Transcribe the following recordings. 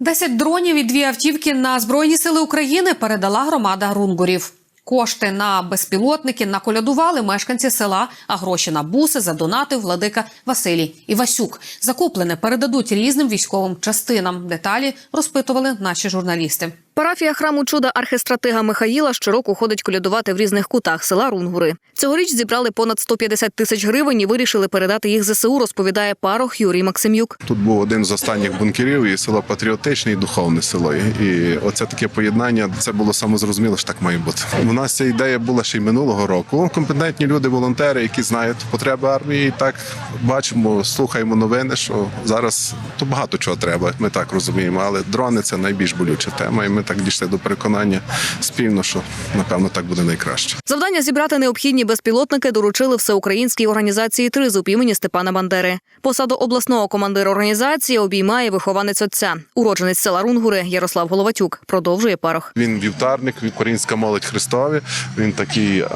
Десять дронів і дві автівки на Збройні сили України передала громада Рунгурів. Кошти на безпілотники наколядували мешканці села, а гроші на буси задонатив владика Василій Івасюк. Закуплене передадуть різним військовим частинам. Деталі розпитували наші журналісти. Парафія храму чуда архистратига Михаїла щороку ходить колядувати в різних кутах села Рунгури. Цьогоріч зібрали понад 150 тисяч гривень і вирішили передати їх ЗСУ, розповідає парох Юрій Максимюк. Тут був один з останніх бункерів, і село патріотичне і духовне село. І оце таке поєднання. Це було самозрозуміло, що так має бути. У нас ця ідея була ще й минулого року. Компетентні люди, волонтери, які знають потреби армії. Так бачимо, слухаємо новини, що зараз то багато чого треба. Ми так розуміємо, але дрони це найбільш болюча тема. І ми так дійшли до переконання спільно, що напевно так буде найкраще. Завдання зібрати необхідні безпілотники доручили всеукраїнській організації Тризуб імені Степана Бандери. Посаду обласного командира організації обіймає вихованець отця, уродженець села Рунгури Ярослав Головатюк. Продовжує парох. Він вівтарник, українська молодь Христові. Він такий е,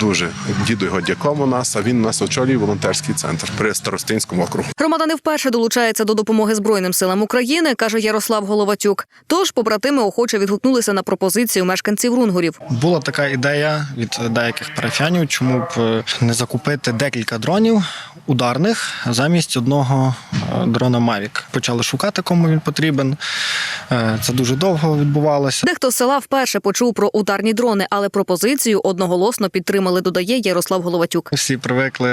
дуже діду його дяком у нас. А він у нас очолює волонтерський центр при старостинському округу. Громада не вперше долучається до допомоги Збройним силам України, каже Ярослав Головатюк. Тож побратими охоче відгукнулися на пропозицію мешканців Рунгурів. Була така ідея від деяких парафіянів, чому б е, не закупити декілька дронів ударних замість одного е, дрона Мавік. Почали шукати, кому він потрібен. Е, Це дуже довго відбувалося. Дехто з села вперше почув про ударні дрони, але пропозицію одноголосно підтримали, додає Ярослав Головатюк. Всі привикли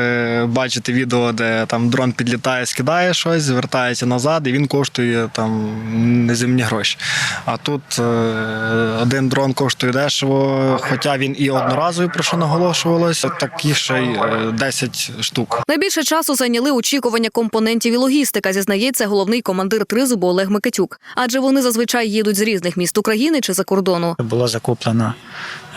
бачити відео, де там дрон підлітає, скидає щось, звертається назад, і він коштує там неземні гроші. А тут е, один дрон коштує дешево, хоча він і одноразовий, про що наголошувалося, такі ще й е, 10 штук. Найбільше часу зайняли очікування компонентів і логістика, зізнається головний командир Тризубу Олег Микитюк. Адже вони зазвичай їдуть з різних міст України чи за кордону. було закуплено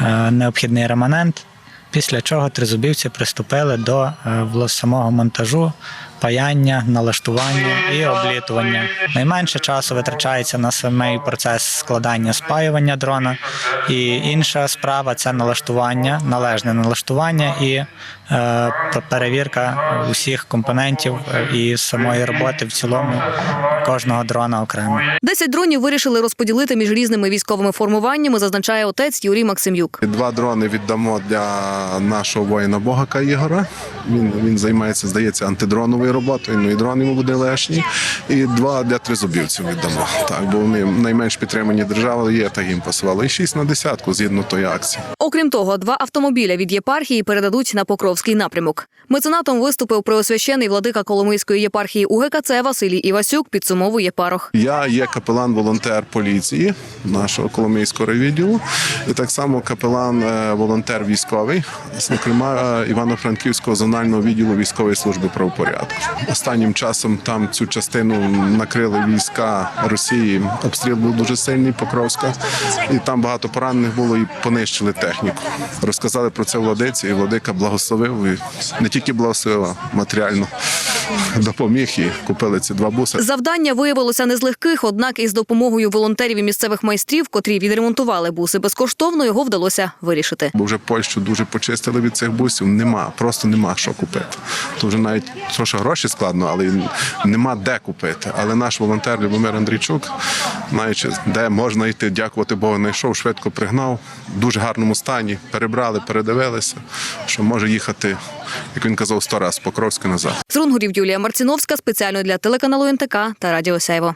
е, необхідний реманент, після чого тризубівці приступили до е, самого монтажу, паяння, налаштування і облітування. Найменше часу витрачається на самий процес складання спаювання дрона. І інша справа це налаштування, належне налаштування і е, перевірка усіх компонентів е, і самої роботи в цілому кожного дрона окремо. Десять дронів вирішили розподілити між різними військовими формуваннями, зазначає отець Юрій Максимюк. Два дрони віддамо для нашого воїна Богака Ігора. Він, він займається, здається, антидроновою роботою. Ну і дрон йому буде лишній. І два для тризубівців віддамо. Так, бо вони найменш підтримані держави є, так їм посилали. І шість на десятку згідно тої акції. Окрім того, два автомобіля від єпархії передадуть на Покровський напрямок. Меценатом виступив преосвящений владика Коломийської єпархії УГКЦ Василій Івасюк. Підсумовує парох. Я є капелан-волонтер поліції нашого Коломийського відділу, і так само капелан-волонтер військовий, зокрема е, Івано-Франківського зонального відділу військової служби правопорядку. Останнім часом там цю частину накрили війська Росії. Обстріл був дуже сильний, Покровська, і там багато поранених було і понищили техніку. Розказали про це владиці, і владика благословив і не тільки благословила матеріально допоміг і купили ці два буси. Завдання виявилося не з легких, однак із допомогою волонтерів і місцевих майстрів, котрі відремонтували буси безкоштовно, його вдалося вирішити. Бо вже Польщу дуже почистили від цих бусів. Нема, просто нема що купити. То вже навіть то, гроші складно, але нема де купити. Але наш волонтер Любомир Андрійчук, знаючи, де можна йти, дякувати Богу, знайшов, швидко пригнав, в дуже гарному стані. Перебрали, передивилися, що може їхати, як він казав, сто раз Покровське назад. З Рунгурів Юлія Марціновська спеціально для телеканалу НТК та Радіо Сяйво.